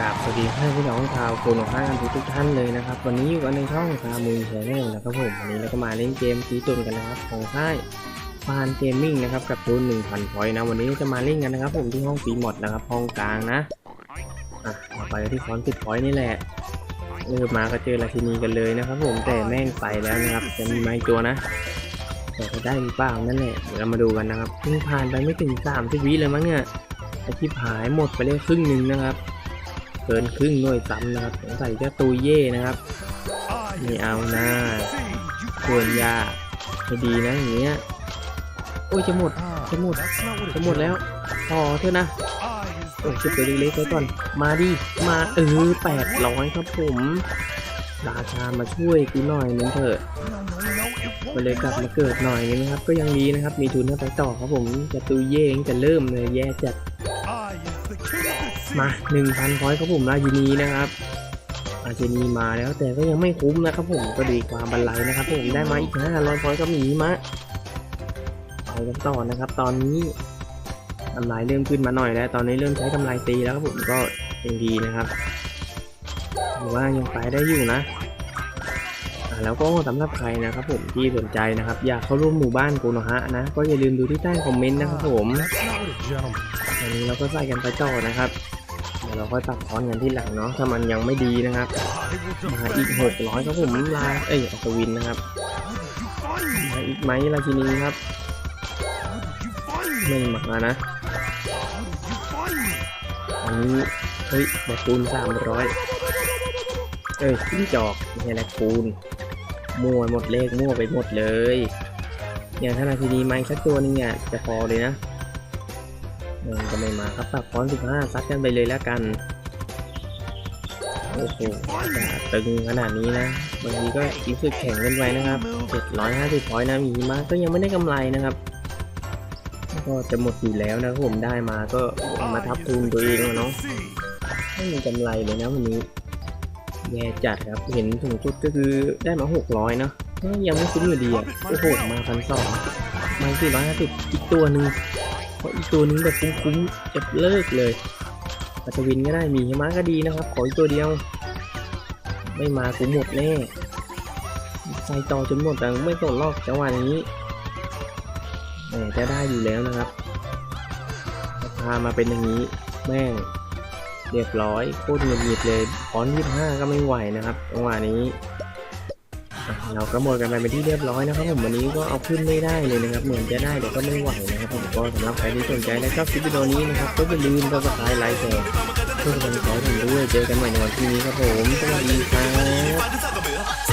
กราบสวัสดีให้พี่น้องชาวโคนของห้ากันทุกท่านเลยนะครับ วันนี้อยู่กันในช่องซามูนแชนแนลนะครับผมวันนี้เราก็มาเล่นเกมตีตุนกันนะครับของค่ายฟานเกมมิ่งนะครับกับทุน1,000พอยต์นะวันนี้จะมาเล่นกันนะครับ ผมที่ห้องฟีหมดนะครับห้องกลางนะอะเราไปที่คอนติดพอยต์นี่แหละเริ่มมาก็เจอราชินีกันเลยนะครับ ผมแต่แม่งไปแล้วนะครับจะมีไม้ตัวนะแต่จะได้หรือเปล่านั่นแหละเดี๋ยวเรามาดูกันนะครับเพิ่งผ่านไปไม่ถึง30วิเลยมั้งเนี่ยไอที่หายหมดไปเลยครึ่งหนึ่งนะครับ เกินครึ่งหน่วยซ้ำนะครับสงสัยจะตูเย่นะครับไม่เอาหน้าควรยาจะดีนะอย่างเงี้ยโอ้ยจะหมดจะหมดจะหมดแล้วพอเถอะนะโอ้ยจะไปเล็กๆไว้ก่อนมาดิมาเออแปดร้อยครับผมราชามาช่วยกูหน่อยนึงเถอะก็เลยกลับมาเกิดหน่อยนึงนะครับ ก็ยังดีนะครับ มีทุนให้ไปต่อครับผมจะตูเย่งจะเริ่มเลยแย่จัด มา1,000พอยต์ครับผมราชินีนะครับราชินีมาแล้วแต่ก็ยังไม่คุ้มนะครับผมก็ดีควาบันไลนะครับผมได้มาอีก500พอยต์ก็มีมะไปกันต่อนะครับ ตอนนี้กำไรเริ่มขึ้นมาหน่อยแล้ว ตอนนี้เริ่มใช้กำไรตีแล้วครับผมก็ยังดีนะครับถือว่ายังไปได้อยู่นะแล้วก็สำหรับใครนะครับผมที่สนใจนะครับ อยากเข้าร่วมหมู่บ้านโกโนฮะนะ ก็อย่าลืมดูที่ใต้คอมเมนต์นะครับผมอันนี้เราก็ใส่กันไปต่อนะครับ เราค่อยตัดคอนกันที่หลังเนาะถ้ามันยังไม่ดีนะครับมาอีกหกร้อยครับผมลาเอ้ยอัศวินนะครับมาอีกไหมราชินีครับไม่มานะอันนี้เฮ้ยแบกคูณสามร้อยเอ้ยขึ้นจอกไม่ใช่แบคูณมั่วหมดเลขมั่วไปหมดเลยอย่างถ้าราชินีมาอีกสักตัวนึงเนี่ยจะพอเลยนะ มันก็ไม่มาครับตัดฟอนต์15ซัดกันไปเลยแล้วกัน โอ้โหจะตึงขนาดนี้นะบางทีก็รู้สึกแข็งเกินไปนะครับ750พอยต์นะมีมาก็ยังไม่ได้กำไรนะครับ ก็จะหมดอยู่แล้วนะผมได้มาก็เอามาทับทุนตัวเองอะเนาะไม่มีกำไรเลยนะวันนี้แย่จัดครับเห็นถึงจุดก็คือได้มา600เนาะก็ยังไม่คุ้มอยู่ดีอะโอ้โหมาพันสองมา450อีกตัวหนึ่ง เพราะอีกตัวนึงแบบคุ้มๆจะเลิกเลยปัตวินก็ได้มีหิมะก็ดีนะครับ ขออีกตัวเดียว ไม่มากูหมดแน่ใส่ต่อจนหมดแต่ไม่สนลอกจังหวะนี้แหมจะได้อยู่แล้วนะครับพามาเป็นอย่างนี้แม่งเรียบร้อยโคตรเงียบเลยพอนยี่ห้าก็ไม่ไหวนะครับจังหวะนี้ เราก็หมดกันไปเป็นที่เรียบร้อยนะครับผมวันนี้ก็เอาขึ้นไม่ได้เลยนะครับเหมือนจะได้แต่ก็ไม่ไหวนะครับผมก็สำหรับใครที่สนใจและชอบคลิปวิดีโอนี้นะครับก็อย่าลืมกดติดตามไลค์แชร์เพื่อเป็นกำลังใจให้ผมด้วยเจอกันใหม่ในวันพรุ่งนี้ครับผมสวัสดีครับ